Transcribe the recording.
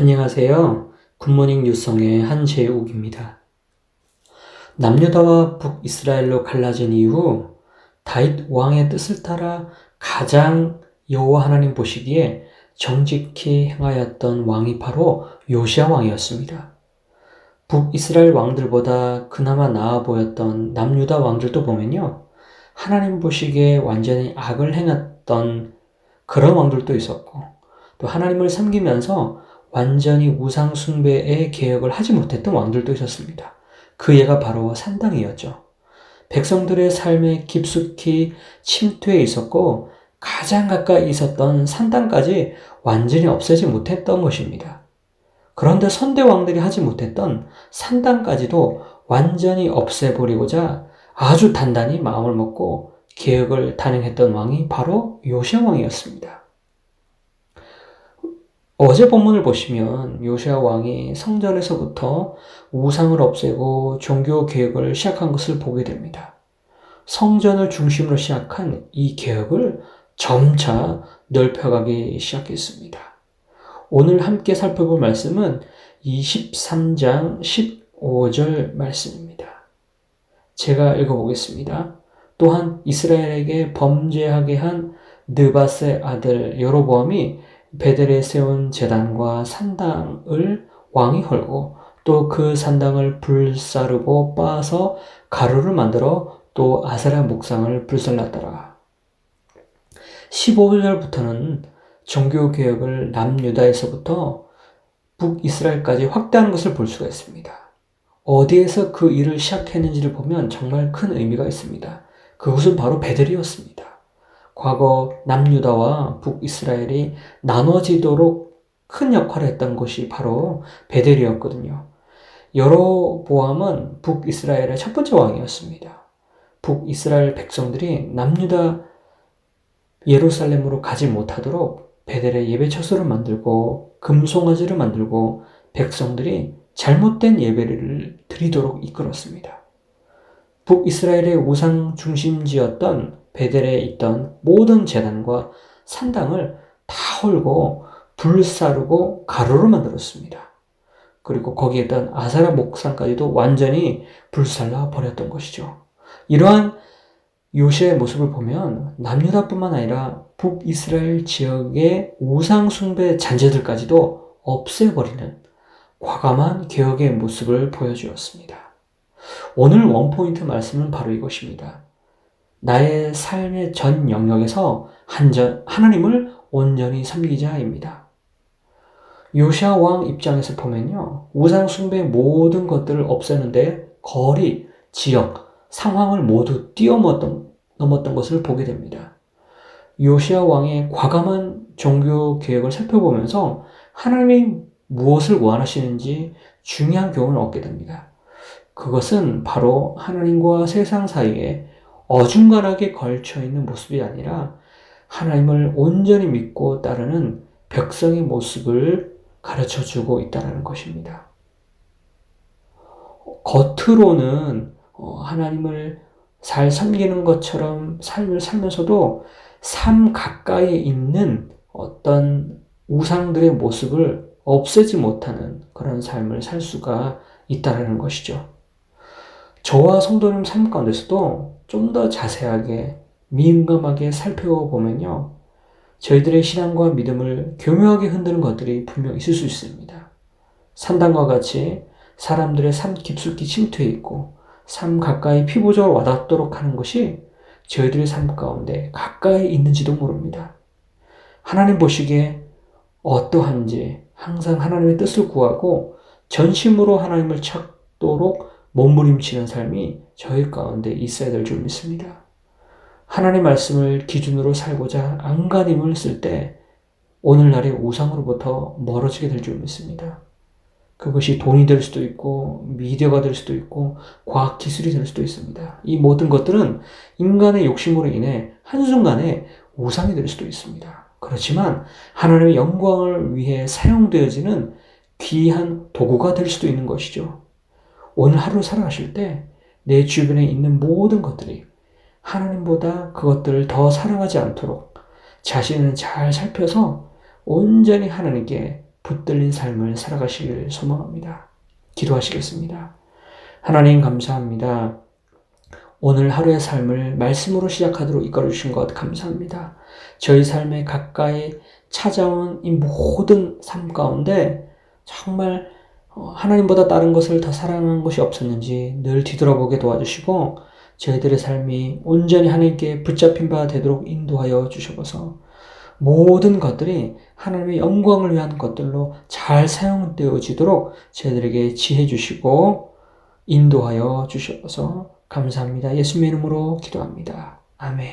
안녕하세요. 굿모닝 뉴성의 한재욱입니다. 남유다와 북이스라엘로 갈라진 이후 다윗 왕의 뜻을 따라 가장 여호와 하나님 보시기에 정직히 행하였던 왕이 바로 요시아 왕이었습니다. 북이스라엘 왕들보다 그나마 나아 보였던 남유다 왕들도 보면요. 하나님 보시기에 완전히 악을 행했던 그런 왕들도 있었고 또 하나님을 섬기면서 완전히 우상 숭배의 개혁을 하지 못했던 왕들도 있었습니다. 그 예가 바로 산당이었죠. 백성들의 삶에 깊숙이 침투해 있었고 가장 가까이 있었던 산당까지 완전히 없애지 못했던 것입니다. 그런데 선대 왕들이 하지 못했던 산당까지도 완전히 없애버리고자 아주 단단히 마음을 먹고 개혁을 단행했던 왕이 바로 요시아 왕이었습니다. 어제 본문을 보시면 요시아 왕이 성전에서부터 우상을 없애고 종교 개혁을 시작한 것을 보게 됩니다. 성전을 중심으로 시작한 이 개혁을 점차 넓혀가기 시작했습니다. 오늘 함께 살펴볼 말씀은 23장 15절 말씀입니다. 제가 읽어보겠습니다. 또한 이스라엘에게 범죄하게 한 느바스의 아들 여로보암이 베델에 세운 재단과 산당을 왕이 헐고 또 그 산당을 불사르고 빻아서 가루를 만들어 또 아세라 목상을 불살랐더라. 15절부터는 종교 개혁을 남유다에서부터 북이스라엘까지 확대하는 것을 볼 수가 있습니다. 어디에서 그 일을 시작했는지를 보면 정말 큰 의미가 있습니다. 그것은 바로 베델이었습니다. 과거 남유다와 북이스라엘이 나눠지도록 큰 역할을 했던 곳이 바로 베델이었거든요. 여로보암은 북이스라엘의 첫 번째 왕이었습니다. 북이스라엘 백성들이 남유다 예루살렘으로 가지 못하도록 베델에 예배 처소를 만들고 금송아지를 만들고 백성들이 잘못된 예배를 드리도록 이끌었습니다. 북이스라엘의 우상 중심지였던 베델에 있던 모든 재단과 산당을 다 헐고 불사르고 가루로 만들었습니다. 그리고 거기에 있던 아사라 목상까지도 완전히 불살라 버렸던 것이죠. 이러한 요시의 모습을 보면 남유다뿐만 아니라 북이스라엘 지역의 우상 숭배 잔재들까지도 없애버리는 과감한 개혁의 모습을 보여주었습니다. 오늘 원포인트 말씀은 바로 이것입니다. 나의 삶의 전 영역에서 한전, 하나님을 온전히 섬기자입니다. 요시아 왕 입장에서 보면요. 우상 숭배의 모든 것들을 없애는데 거리, 지역, 상황을 모두 뛰어넘었던 넘었던 것을 보게 됩니다. 요시아 왕의 과감한 종교 계획을 살펴보면서 하나님이 무엇을 원하시는지 중요한 교훈을 얻게 됩니다. 그것은 바로 하나님과 세상 사이에 어중간하게 걸쳐 있는 모습이 아니라 하나님을 온전히 믿고 따르는 백성의 모습을 가르쳐 주고 있다는 것입니다. 겉으로는 어, 하나님을 잘 섬기는 것처럼 삶을 살면서도 삶 가까이에 있는 어떤 우상들의 모습을 없애지 못하는 그런 삶을 살 수가 있다는 것이죠. 저와 성도님 삶 가운데서도 좀 더 자세하게 민감하게 살펴보면요. 저희들의 신앙과 믿음을 교묘하게 흔드는 것들이 분명 있을 수 있습니다. 산당과 같이 사람들의 삶 깊숙이 침투해 있고 삶 가까이 피부적으로 와닿도록 하는 것이 저희들의 삶 가운데 가까이 있는지도 모릅니다. 하나님 보시기에 어떠한지 항상 하나님의 뜻을 구하고 전심으로 하나님을 찾도록 몸부림치는 삶이 저희 가운데 있어야 될 줄 믿습니다. 하나님 말씀을 기준으로 살고자 안간힘을 쓸 때 오늘날의 우상으로부터 멀어지게 될 줄 믿습니다. 그것이 돈이 될 수도 있고 미디어가 될 수도 있고 과학 기술이 될 수도 있습니다. 이 모든 것들은 인간의 욕심으로 인해 한순간에 우상이 될 수도 있습니다. 그렇지만 하나님의 영광을 위해 사용되어지는 귀한 도구가 될 수도 있는 것이죠. 오늘 하루 살아가실 때 내 주변에 있는 모든 것들이 하나님보다 그것들을 더 사랑하지 않도록 자신을 잘 살펴서 온전히 하나님께 붙들린 삶을 살아가시길 소망합니다. 기도하시겠습니다. 하나님 감사합니다. 오늘 하루의 삶을 말씀으로 시작하도록 이끌어 주신 것 감사합니다. 저희 삶에 가까이 찾아온 이 모든 삶 가운데 정말 어, 하나님보다 다른 것을 더 사랑하는 것이 없었는지 늘 뒤돌아보게 도와주시고 저희들의 삶이 온전히 하나님께 붙잡힌 바 되도록 인도하여 주셔서 모든 것들이 하나님의 영광을 위한 것들로 잘 사용되어지도록 저희들에게 지혜 주시고 인도하여 주셔서 감사합니다. 예수님의 이름으로 기도합니다. 아멘.